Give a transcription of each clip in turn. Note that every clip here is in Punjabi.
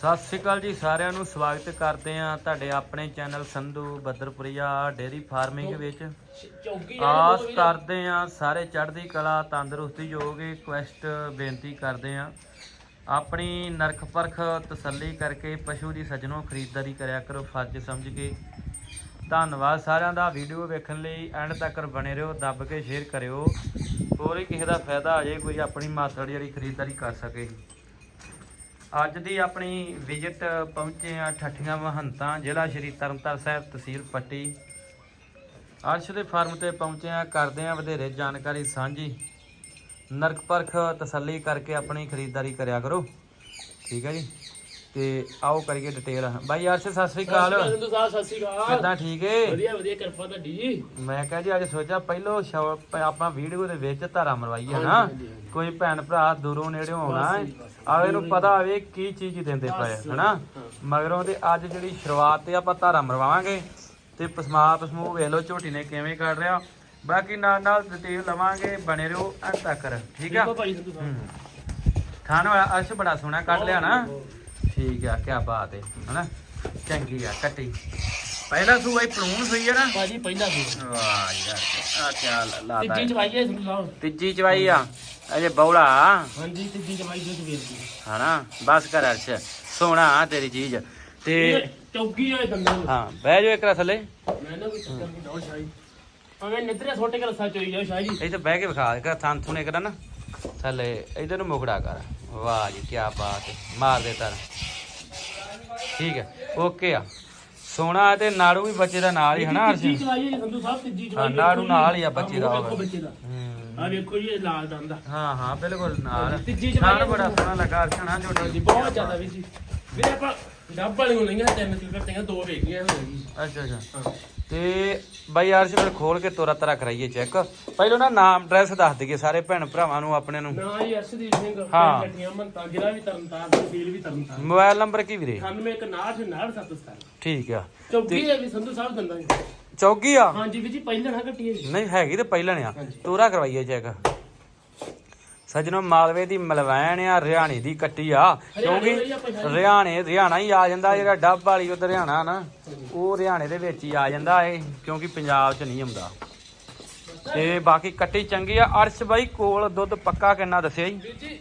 ਸਤਿ ਸ਼੍ਰੀ ਅਕਾਲ ਜੀ ਸਾਰਿਆਂ ਨੂੰ ਸਵਾਗਤ ਕਰਦੇ ਆ ਤੁਹਾਡੇ ਆਪਣੇ channel Sandhu Badarpuria dairy farming ਵਿੱਚ। ਆਸ ਕਰਦੇ ਆ ਸਾਰੇ ਚੜ੍ਹਦੀ ਕਲਾ ਤੰਦਰੁਸਤੀ ਜੋਗੇ ਕੁਐਸਟ ਬੇਨਤੀ ਕਰਦੇ ਆ ਆਪਣੀ ਨਰਖ ਪਰਖ ਤਸੱਲੀ ਕਰਕੇ ਪਸ਼ੂ ਦੀ ਸੱਜਣੋਂ ਖਰੀਦਦਾਰੀ ਕਰਿਆ ਕਰੋ ਫਰਜ਼ ਸਮਝ ਕੇ। ਧੰਨਵਾਦ ਸਾਰਿਆਂ ਦਾ ਵੀਡੀਓ ਵੇਖਣ ਲਈ ਐਂਡ ਤੱਕ ਬਣੇ ਰਹੋ ਦੱਬ ਕੇ ਸ਼ੇਅਰ ਕਰਿਓ। ਹੋਰ ਹੀ ਕਿਸੇ ਦਾ ਫਾਇਦਾ ਆ ਜੇ ਕੋਈ ਆਪਣੀ ਮਾਤੜ ਜਿਹੜੀ ਖਰੀਦਦਾਰੀ ਕਰ ਸਕੇ। ਅੱਜ ਦੀ ਆਪਣੀ ਵਿਜ਼ਿਟ ਪਹੁੰਚੇ ਆ ਠੱਠੀਆਂ ਮਹੰਤਾਂ, ਜ਼ਿਲ੍ਹਾ ਸ਼੍ਰੀ ਤਰਨਤਾਰਨ ਸਾਹਿਬ, ਤਹਿਸੀਲ ਪੱਟੀ। ਅਰਸ਼ ਦੇ ਫਾਰਮ ਤੇ ਪਹੁੰਚੇ ਆ ਕਰਦੇ ਆ ਵਧੇਰੇ ਜਾਣਕਾਰੀ ਸਾਂਝੀ। ਨਰਕ ਪਰਖ ਤਸੱਲੀ ਕਰਕੇ ਆਪਣੀ ਖਰੀਦਦਾਰੀ ਕਰਿਆ ਕਰੋ। ਠੀਕ ਹੈ ਜੀ। ਤੇ ਆਓ ਕਰੀਏ ਡਿਟੇਲ ਬਾਈ ਅਰਸ਼ ਸਤਿ ਸ੍ਰੀ ਅਕਾਲ। ਸੰਧੂ ਸਾਹਿਬ ਸਤਿ ਸ਼੍ਰੀ ਅਕਾਲ। ਕਿੱਦਾਂ ਠੀਕ ਏ? ਵਧੀਆ ਵਧੀਆ ਕਿਰਪਾ ਤੁਹਾਡੀ ਜੀ। ਮੈਂ ਕਿਹਾ ਜੀ ਅੱਜ ਸੋਚਿਆ ਪਹਿਲੋ ਆਪਾਂ ਵੀਡੀਓ ਦੇ ਵਿੱਚ ਧਾਰਾ ਮਰਵਾਈਏ ਨਾ ਹਾਂਜੀ, ਹਾਂਜੀ। ਕੋਈ ਭੈਣ ਭਰਾ ਦੂਰੋਂ ਨੇੜਿਓਂ ਆਉਣਾ ਹੈ। ਆਵੇ ਨੂੰ ਪਤਾ ਹੋਵੇ ਕੀ ਚੀਜ਼ ਦਿੰਦੇ ਪਏ ਹਨਾ? ਹਾਂ। ਮਗਰੋਂ ਤੇ ਅੱਜ ਜਿਹੜੀ ਸ਼ੁਰੂਆਤ ਤੇ ਆਪਾਂ ਧਾਰਾ ਮਰਵਾਵਾਂਗੇ ਤੇ ਪਸਮਾ ਪਸਮੂ ਵੇਖ ਲਓ ਝੋਟੀ ਨੇ ਕਿਵੇਂ ਕਰ ਰਿਹਾ। ਬਾਕੀ ਨਾਲ ਨਾਲ ਡਿਟੇਲ ਲਵਾਂਗੇ ਬਣੇ ਰਹੋ ਅੰਤ ਤੱਕ ਠੀਕ ਆ? ਹੂੰ। ਖਾਣ ਵਾਲਾ ਅਰਸ਼ ਬੜਾ ਸੋਹਣਾ ਕੱਢ ਲਿਆ ਨਾ। ਠੀਕ ਆ ਕੀ ਬਾਤ ਹੈ ਹਨਾ? ਚੰਗੀ ਆ ਕੱਟੀ। ਪਹਿਲਾ ਸੂਆ ਹੀ ਪਲੂਣ ਸੂਈ ਆ ਨਾ? ਭਾਜੀ ਪਹਿਲਾ ਸੀ ਵਾਹ ਯਾਰ ਆ ਕਿਆ ਲਾਦਾ ਤੀਜੀ ਚਵਾਈ ਹੈ ਸੰਧੂ ਸਾਹਿਬ ਤੀਜੀ ਚਵਾਈ ਆ ਅਜੇ ਬੌਲਾ। ਹਾਂਜੀ ਤੀਜੀ ਚਵਾਈ ਜੋ ਸਵੇਰ ਦੀ ਹਨਾ? ਬਸ ਕਰ ਅਰਸ਼ ਸੋਹਣਾ ਤੇਰੀ ਚੀਜ਼। ਤੇ ਚੌਕੀ ਹੋਏ ਦੰਦਾਂ ਨੂੰ ਹਾਂ ਬਹਿ ਜਾਓ ਇੱਕ ਰਾ ਥੱਲੇ। ਮੈਂ ਨਾ ਕੋਈ ਚੱਕਰ ਨਹੀਂ ਡੋਲ ਸ਼ਾਹੀ। ਅਵੇਂ ਨਿੱਤਰੇ ਛੋਟੇ ਕੇ ਰਸਾ ਚੋਈ ਜਾਓ ਸ਼ਾਹੀ ਜੀ। ਇਹ ਤਾਂ ਬਹਿ ਕੇ ਵਿਖਾ ਦੇ ਥਾਂ ਥੁਨੇ ਕਰਾਂ ਨਾ। ਥੱਲੇ ਇਧਰ ਨੂੰ ਮੁਖੜਾ ਕਰ। ਵਾਹ ਜੀ ਕੀ ਬਾਤ ਹੈ। ਮਾਰ ਦੇ ਤਰ। ਠੀਕ ਹੈ ਓਕੇ ਆ। ਸੋਹਣਾ ਤੇ ਨਾੜੂ ਵੀ ਬੱਚੇ ਦਾ ਨਾਲ ਹੀ ਹਨਾ ਅਰਸ਼ ਤੀਜੀ ਜੀ ਸੰਧੂ ਸਾਹਿਬ ਤੀਜੀ ਚਵਾਈ ਹਾਂ, ਨਾੜੂ ਨਾਲ ਹੀ ਆ ਬੱਚੇ ਦਾ ਆਹ ਹੋਵੇ। ਬੱਚੇ ਦਾ। ਆ ਵੇਖੋ ਜੀ ਇਹ ਲਾਲ ਦੰਦ ਆ ਹਾਂ ਹਾਂ ਬਿਲਕੁਲ ਨਾਲ। ਤੀਜੀ ਨਾਲ ਬੜਾ ਸੋਹਣਾ ਲੱਗਾ ਅਰਸ਼ਣਾ ਹਾਂਜੀ ਝੋਟੀ ਬਹੁਤ ਜ਼ਿਆਦਾ ਵੀ ਜੀ। ਵੀਰੇ ਆਪਾਂ ਡੱਬ ਵਾਲੀ ਨੂੰ ਲਈਆਂ ਤਿੰਨ ਤੀਆਂ ਦੋ ਵੇਖੀਆਂ ਹੋਈਆਂ ਜੀ। ਅੱਛਾ ਅੱਛਾ। ਹਾਂ। ਤੇ ਬਾਈ ਅਰਸ਼ ਫਿਰ ਖੋਲ ਕੇ ਤੋਰਾ ਤਰਾ ਕਰਾਈਏ ਚੈੱਕ ਪਹਿਲਾਂ ਨਾ ਨਾਮ ਐਡਰੈਸ ਦੱਸ ਦਈਏ ਸਾਰੇ ਭੈਣ ਭਰਾਵਾਂ ਨੂੰ ਆਪਣੇ ਨੂੰ। ਨਾ ਜੀ ਅਰਸ਼ਦੀਪ ਸਿੰਘ ਹਾਂ। ਗੱਡੀਆਂ ਮੰਤਾ ਜ਼ਿਲ੍ਹਾ ਵੀ ਤਰਨਤਾਰਨ ਤਹਿਸੀਲ ਵੀ ਤਰਨਤਾਰਨ। ਮੋਬਾਈਲ ਨੰਬਰ ਕੀ ਵੀਰੇ? 911997 ਠੀਕ ਆ। ਚੌਕੀ ਹੈ ਵੀ ਸੰਧੂ ਸਾਹਿਬ ਦੰਦਾਂ ਚੌਗੀ ਆ? ਹਾਂਜੀ ਵੀ ਜੀ ਪਹਿਲਾਂ ਨਾ ਜੀ। ਨਹੀਂ ਹੈਗੀ ਤੇ ਪਹਿਲਾਂ ਆ। ਤੋਰਾ ਕਰਵਾਈਏ ਚੈੱਕ ਸੱਜਣੋ, ਮਾਲਵੇ ਦੀ ਮਲਵੈਣ ਆ ਹਰਿਆਣੇ ਦੀ ਕੱਟੀ ਆ। ਕਿਉਂਕਿ ਹਰਿਆਣੇ ਹਰਿਆਣਾ ਹੀ ਆ ਜਾਂਦਾ, ਜਿਹੜਾ ਡੱਬ ਵਾਲੀ ਉਧਰ ਹਰਿਆਣਾ ਨਾ, ਉਹ ਹਰਿਆਣੇ ਦੇ ਵਿੱਚ ਹੀ ਆ ਜਾਂਦਾ ਏ ਕਿਉਂਕਿ ਪੰਜਾਬ 'ਚ ਨਹੀਂ ਆਉਂਦਾ। ਤੇ ਬਾਕੀ ਕੱਟੀ ਚੰਗੀ ਆ। ਅਰਸ਼ ਬਾਈ ਕੋਲ ਦੁੱਧ ਪੱਕਾ ਕਿੰਨਾ ਦੱਸਿਆ ਜੀ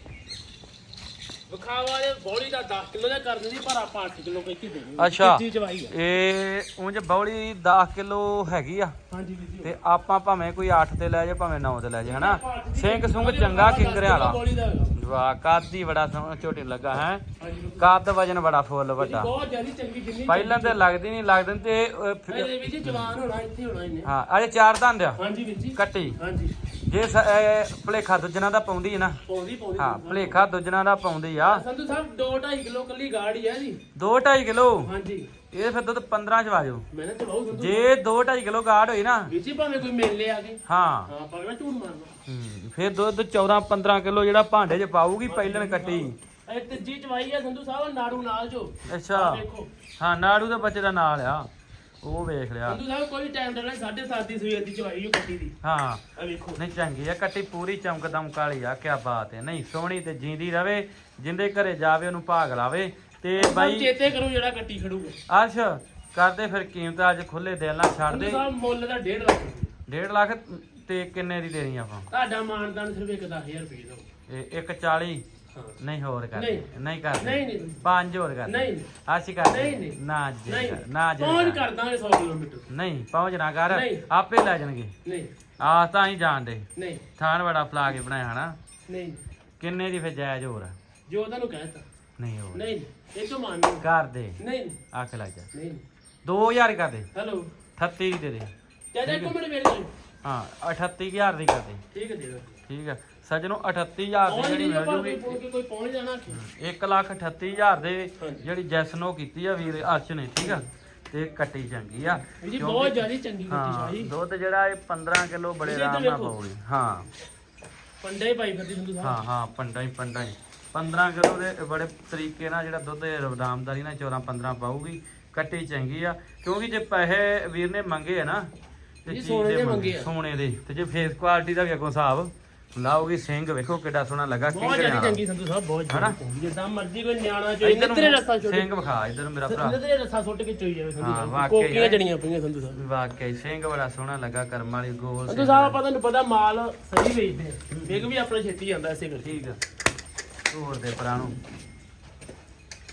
ਵਿਖਾਵਾ ਦੇ ਬੋਲੀ ਦਾ 10 ਕਿਲੋ ਦਾ ਕਰ ਦਿੰਦੀ ਪਰ ਆਪਾਂ 8 ਕਿਲੋ ਕਹਿ ਕੇ ਦੇਣੀ ਅੱਛਾ। ਤੀਜੀ ਚਵਾਈ ਹੈ ਇਹ ਉਂਝ ਬੌਲੀ 10 ਕਿਲੋ ਹੈਗੀ ਆ ਹਾਂਜੀ ਵੀਰ ਜੀ ਤੇ ਆਪਾਂ ਭਾਵੇਂ ਕੋਈ 8 ਤੇ ਲੈ ਜਾ ਭਾਵੇਂ 9 ਤੇ ਲੈ ਜਾ ਹਨਾ ਸਿੰਘ ਸੁੰਗ ਚੰਗਾ ਕਿੰਗਰਿਆਂ ਵਾਲਾ ਬੋਲੀ ਦਾ ਹੈਗਾ। ਵਾਹ ਕੱਦ ਬੜਾ ਸੋਹਣਾ ਝੋਟੀ ਨੂੰ ਲੱਗਾ ਹੈ। ਕੱਦ ਵਜਨ ਬੜਾ ਫੁੱਲ ਵੱਡਾ। ਬਹੁਤ ਜ਼ਿਆਦਾ ਚੰਗੀ ਜਿੰਨੀ ਪਹਿਲਾਂ ਤੇ ਲੱਗਦੀ ਨਹੀਂ ਲੱਗਦੇ ਤੇ ਅਹ, ਫਿਰ- ਇਹਦੇ ਜਵਾਨ ਹੋਣਾ ਇੱਥੇ ਹੋਣਾ ਇਹਨੇ। ਹਾਂ ਅਜੇ ਚਾਰ ਦੰਦ ਆ। ਹਾਂਜੀ ਵੀਰ ਜੀ। ਕੱਟੀ। ਹਾਂਜੀ। ਜੇ ਸ- ਇਹ ਭੁਲੇਖਾ ਦੁੱਜਣਾ ਦਾ ਪਾਉਂਦੀ ਹੈ ਨਾ। ਪੌਂਦੀ ਪੌਂਦੀ ਹਾਂ ਭੁਲੇਖਾ ਦੁੱਜਣਾ ਦਾ ਪਾਉਂਦੀ ਆ। ਸੰਧੂ ਸਾਹਿਬ 2.5 ਕਿਲੋ ਕੱਲੀ ਗਾੜੀ ਹੈ ਜੀ 2.5 ਕਿਲੋ? ਹਾਂਜੀ। ਇਹ ਫਿਰ ਦੁੱਧ 15 ਚ ਵਾਜੋ। ਮੈਂ ਨਾ ਸੰਧੂ ਜੇ 2.5 ਕਿਲੋ ਗਾੜ ਹੋਈ ਨਾ। ਵੀਰ ਜੀ ਭਾਵੇਂ ਕੋਈ ਮੇਲੇ ਆ ਗਏ। ਹਾਂ। ਹਾਂ ਪਗੜਾ ਝੂਠ ਮਾਰਨਾ ਹੂੰ, ਫਿਰ ਦੁੱਧ 14 15 ਕਿਲੋ ਜਿਹੜਾ ਭਾਂਡੇ 'ਚ ਪਾਊਗੀ ਪਹਿਲਣ ਕੱਟੀ। ਇਹ ਤੀਜੀ ਚਵਾਈ ਹੈ ਸੰਧੂ ਸਾਹਿਬ ਨਾੜੂ ਨਾਲ ਜੋ। ਅੱਛਾ। ਆਹ ਵੇਖੋ। ਹਾਂ ਨਾੜੂ ਦੇ ਬੱਚੇ ਦਾ ਨਾਲ ਆ। ਉਹ ਵੇਖ ਲਿਆ। ਸੰਧੂ ਸਾਹਿਬ ਕੋਈ ਟਾਈਮ ਦੇਣਾ 7:30 ਦੀ ਸਵੇਰ ਦੀ ਚਵਾਈ ਉਹ ਕੱਟੀ ਦੀ। ਹਾਂ। ਆ ਵੇਖੋ। ਨਹੀਂ ਚੰਗੀ ਆ ਕੱਟੀ ਪੂਰੀ ਚਮਕ ਦਮਕ ਵਾਲੀ ਆ ਕੀ ਬਾਤ ਹੈ। ਨਹੀਂ ਸੋਹਣੀ ਤੇ ਜਿੰਦੀ ਰਵੇ ਜਿੰਦੇ ਘਰੇ ਜਾਵੇ ਉਹਨੂੰ ਭਾਗ ਲਾਵੇ। ਤੇ ਬਾਈ ਬਾਈ ਚੇਤੇ ਕਰੋ ਜਿਹੜਾ ਕੱਟੀ ਖੜੂਗਾ। ਅਰਸ਼ ਕਰਦੇ ਫਿਰ ਕੀਮਤ ਅੱਜ ਖੁੱਲੇ ਦਿਲ ਨਾਲ ਛੱਡ ਸੰਧੂ ਦੇ। ਸਾਹਿਬ ਮੁੱਲ ਦਾ 1.5 ਲੱਖ ਰੁਪਏ। 1.5 ਲੱਖ ਤੇ ਕਿੰਨੇ ਦੀ ਦੇਣੀ ਆਪਾਂ? ਤੁਹਾਡਾ ਮਾਨਦਾਨ ਸਿਰਫ ਇੱਕ 10000 ਰੁਪਏ ਦਾ। ਇਹ 140 ਹਾਂ ਨਹੀਂ ਹੋਰ ਕਰ ਨਹੀਂ। ਨਹੀਂ ਕਰ ਨਹੀਂ ਨਹੀਂ। ਪੰਜ ਹੋਰ ਕਰ ਨਹੀਂ ਅਸੀਂ ਕਰ ਨਹੀਂ, ਨਹੀਂ। ਨਾ ਜੀ ਨਹੀਂ। ਨਾ ਜੀ ਪਹੁੰਚ ਕਰ। ਦਾਂਗੇ 100 ਕਿਲੋਮੀਟਰ। ਨਹੀਂ ਪਹੁੰਚ ਨਾ ਕਰ। ਨਹੀਂ। ਆਪੇ ਲੈ ਜਾਣਗੇ। ਨਹੀਂ। ਆ ਤਾਂ ਹੀ ਜਾਣਦੇ ਨਹੀਂ। ਥਾਨ ਬੜਾ ਫਲਾ ਕੇ ਬਣਾਇਆ ਹਨਾ। ਨਹੀਂ। ਕਿੰਨੇ ਦੀ ਫਿਰ ਜਾਇਜ਼ ਹੋਰ ਆ? ਜੋ ਤੁਹਾਨੂੰ ਕਹਿਤਾ। ਨਹੀਂ ਹੋਰ। ਨਹੀਂ ਇਹ ਤੋਂ ਮੰਨ ਨਹੀਂ ਕਰ ਦੇ। ਨਹੀਂ। ਆਖ ਲੱਗ ਜਾ। ਨਹੀਂ। 2000 ਕਰ ਦੇ। ਹੈਲੋ। 38 ਦੀ ਦੇ ਦੇ। ਚਾਚਾ ਇੱਕ ਮਿੰਟ ਵੇਟ ਕਰੋ ਹਾਂ 38000 ਦੀ ਕਰ ਦੇ। ਠੀਕ ਹੈ ਦੇ ਦੋ ਠੀਕ ਹੈ ਸੱਜਣੋ 38000 ਦੀ ਜਿਹੜੀ ਮਿਲ ਜੂਗੀ। ਕੋਈ ਕੋਈ ਕੋਈ ਪਹੁੰਚ ਜਾਣਾ 1 ਲੱਖ 38000 ਦੇ। ਜਿਹੜੀ ਜੈਸਨੋ ਕੀਤੀ ਆ ਵੀਰ ਅਰਸ਼ ਨੇ ਠੀਕ ਆ? ਤੇ ਕੱਟੀ ਚੰਗੀ ਆ। ਜੀ ਬਹੁਤ ਜ਼ਿਆਦਾ ਚੰਗੀ ਕੱਟੀ ਸ਼ਾਹੀ। ਦੁੱਧ ਜਿਹੜਾ ਇਹ 15 ਕਿਲੋ ਬੜੇ ਆਰਾਮ ਨਾਲ। ਪਾਉਗੀ ਹਾਂ। ਪੰਡੇ ਪਾਈ ਫਿਰਦੀ ਸੰਧੂ ਹਾਂ ਹਾਂ ਪੰਡਾ ਹੀ ਪੰਡਾ ਹੀ। 15 ਕਿਲੋ ਦੇ ਬੜੇ ਤਰੀਕੇ ਨਾਲ ਜਿਹੜਾ ਦੁੱਧ ਰਵਦਾਮਦਾਰੀ ਨਾਲ 14 15 ਪਾਊਗੀ। ਕੱਟੀ ਚੰਗੀ ਆ। ਕਿਉਂਕਿ ਜੇ ਪੈਸੇ ਵੀਰ ਨੇ ਮੰਗੇ ਆ ਨਾ ਤੇ ਚੀਜ਼ ਸੋਨੇ ਦੇ ਮੰਗੇ-। ਸੋਨੇ ਦੇ ਤੇ ਜੇ ਫੇਸ ਕੁਆਲਿਟੀ ਦਾ ਵੀ ਅੱਗੋਂ ਹਿਸਾਬ। ਲਾਓਗੀ ਸਿੰਘ ਵੇਖੋ ਕਿੱਡਾ ਸੋਹਣਾ ਲੱਗਾ ਬਹੁਤ ਜ਼ਿਆਦਾ ਚੰਗੀ ਸੰਧੂ ਸਾਹਿਬ ਬਹੁਤ? ਜ਼ਿਆਦਾ ਜਿੱਦਾਂ ਮਰਜ਼ੀ ਕੋਈ ਨਿਆਣਾ ਚੋਈ ਇਧਰ ਨਿੱਤਰੇ ਰੱਸਾ ਛੋੜ ਸਿੰਘ ਵਿਖਾ ਇਧਰ ਮੇਰਾ ਭਰਾ। ਨਿੱਤਰੇ ਰੱਸਾ ਸੁੱਟ ਕੇ ਚੋਈ ਜਾਵੇ ਸੰਧੂ ਸਾਹਿਬ। ਕੋਕੀਆਂ। ਜੜੀਆਂ ਪਈਆਂ ਸੰਧੂ ਸਾਹਿਬ। ਵਾਕਈ ਸਿੰਘ ਬੜਾ ਸੋਹਣਾ ਲੱਗਾ ਕਰਮ ਵਾਲੀ ਗੋਲ ਸੰਧੂ ਸਾਹਿਬ ਆਪਾਂ ਤੁਹਾਨੂੰ ਪਤਾ ਮਾਲ ਸਹੀ ਵੇਚਦੇ ਵੇਗ ਵੀ ਆਪਣਾ ਛੇਤੀ ਜਾਂਦਾ ਇਸੇ ਕਰਕੇ। ਠੀਕ ਆ। ਤੋੜ ਦੇ ਪਰਾਂ ਨੂੰ।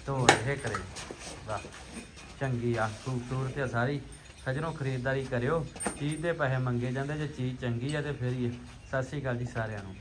ਤੋੜ ਇਹ ਕਰੇ ਵਾਹ ਚੰਗੀ ਆ ਖੂਬਸੂਰਤ ਆ ਸਾਰੀ। ਸਜਣੋ ਖਰੀਦਦਾਰੀ ਕਰਿਓ, ਚੀਜ਼ ਦੇ ਪੈਸੇ ਮੰਗੇ ਜਾਂਦੇ, ਜੇ ਚੀਜ਼ ਚੰਗੀ ਆ ਤੇ ਫਿਰ ਹੀ ਆ। ਸਤਿ ਸ਼੍ਰੀ ਅਕਾਲ ਜੀ ਸਾਰਿਆਂ ਨੂੰ